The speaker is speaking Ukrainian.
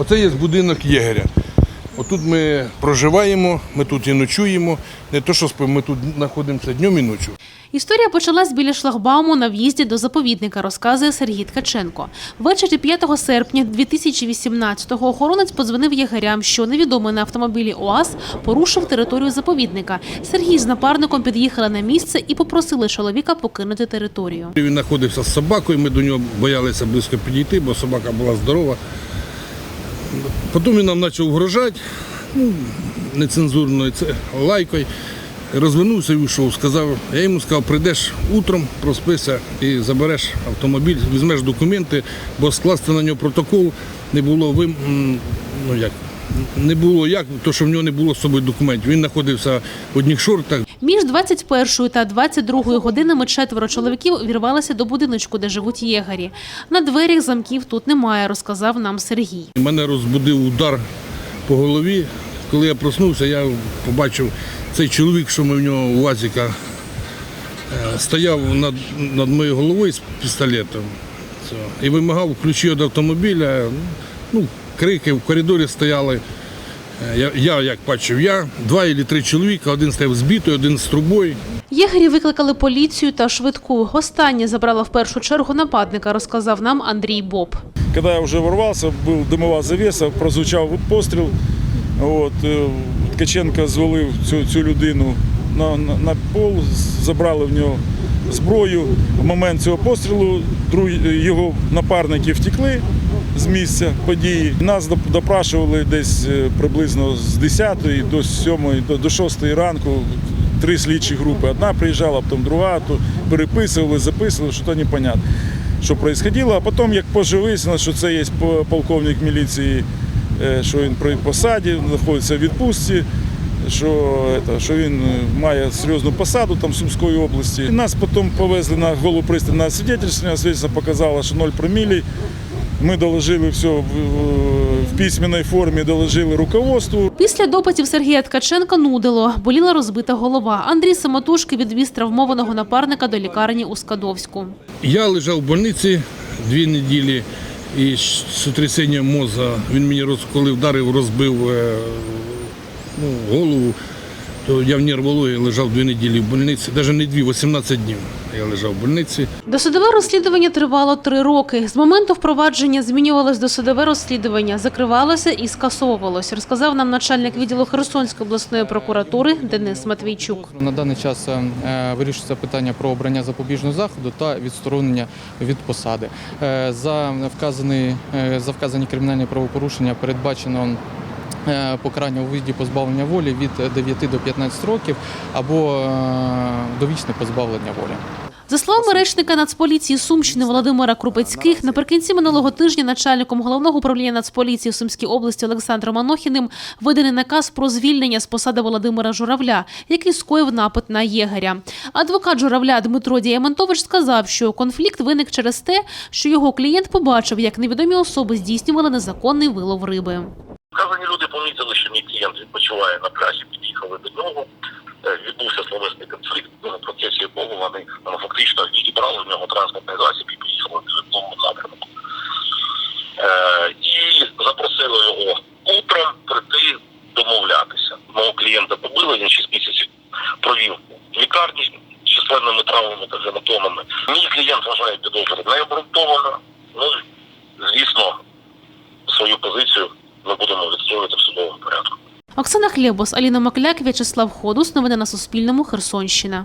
Оце є будинок єгеря. Отут ми проживаємо, ми тут і ночуємо. Не то, що спимо, ми тут знаходимося днем і ночі. Історія почалась біля шлагбауму на в'їзді до заповідника, розказує Сергій Ткаченко. Ввечері 5 серпня 2018-го охоронець подзвонив ягерям, що невідомий на автомобілі УАЗ порушив територію заповідника. Сергій з напарником під'їхали на місце і попросили чоловіка покинути територію. Він знаходився з собакою, ми до нього боялися близько підійти, бо собака була здорова. Потім він нам почав угрожати, ну, нецензурною це, лайкою. Розвернувся і вийшов. Сказав, я йому сказав, прийдеш утром, проспися і забереш автомобіль, візьмеш документи, бо скласти на нього протокол не було вим... ну, як, не було як, то що в нього не було з собою документів. Він знаходився в одних шортах, Між 21 та 22 годинами четверо чоловіків увірвалися до будиночку, де живуть єгері. На дверях замків тут немає, розказав нам Сергій. Мене розбудив удар по голові. Коли я проснувся, я побачив цей чоловік, що ми в нього у Вазіка е, стояв над, над моєю головою з пістолетом і вимагав ключі від автомобіля. Ну, крики в коридорі стояли. Е, Я, я як бачив, я, два або три чоловіка, один стояв збитий, один з трубою. Єгері викликали поліцію та швидку. Останнє забрала в першу чергу нападника, розказав нам Андрій Боб. Когда я уже ворвался, был дымова завеса, прозвучав постріл. От, е, Ткаченко звалив цю, цю людину на, на, на пол, забрали в нього зброю. В момент цього пострілу другі, його напарники втекли з місця події. Нас доп- допрашували десь е, приблизно з 10 до 7, до, до 6 ранку. Три слідчі групи. Одна приїжджала, потім друга, то переписували, записували, що то непонятно що происходило. А потім, як вияснилось, що це є полковник міліції, е, що він при посаді, знаходиться в відпустці, що, это, що він е, має серйозну посаду там в Сумської області. І нас потім повезли на голу пристань на свідетельство, свідетельство показало, що 0 промілі. Ми доложили все в, письменній формі, доложили руководству. Після допитів Сергія Ткаченка нудило, боліла розбита голова. Андрій самотужки відвіз травмованого напарника до лікарні у Скадовську. Я лежав в больниці дві неділі і з сотрясінням мозга він мені коли вдарив, розбив е, ну, голову, я в нервології лежав дві неділі в больниці, навіть не дві, 18 днів я лежав в больниці. Досудове розслідування тривало три роки. З моменту впровадження змінювалось досудове розслідування, закривалося і скасовувалось, розказав нам начальник відділу Херсонської обласної прокуратури Денис Матвійчук. На даний час е, вирішується питання про обрання запобіжного заходу та відсторонення від посади. Е, За вказані, е, за вказані кримінальні правопорушення передбачено е, покарання у виді позбавлення волі від 9 до 15 років або е, довічне позбавлення волі. За словами речника Нацполіції Сумщини Володимира Крупецьких, наприкінці минулого тижня начальником головного управління Нацполіції в Сумській області Олександром Анохіним виданий наказ про звільнення з посади Володимира Журавля, який скоїв напад на єгеря. Адвокат Журавля Дмитро Діамантович сказав, що конфлікт виник через те, що його клієнт побачив, як невідомі особи здійснювали незаконний вилов риби. Вказані люди помітили, що мій відпочиває на пляжі, під'їхали до нього. Е, Відбувся словесний конфлікт, в процесі якого вони ну, фактично відібрали в нього транспортний засіб і поїхали в житловому напрямку. Е, і запросили його утром прийти домовлятися. Мого клієнта побили, він 6 місяців провів в лікарні з численними травмами та гематомами. Мій клієнт вважає підозру необґрунтовано. Ну, звісно, свою позицію ми будемо відстоювати в судовому порядку. Оксана Хлєбос, Аліна Макляк, В'ячеслав Ходус. Новини на Суспільному. Херсонщина.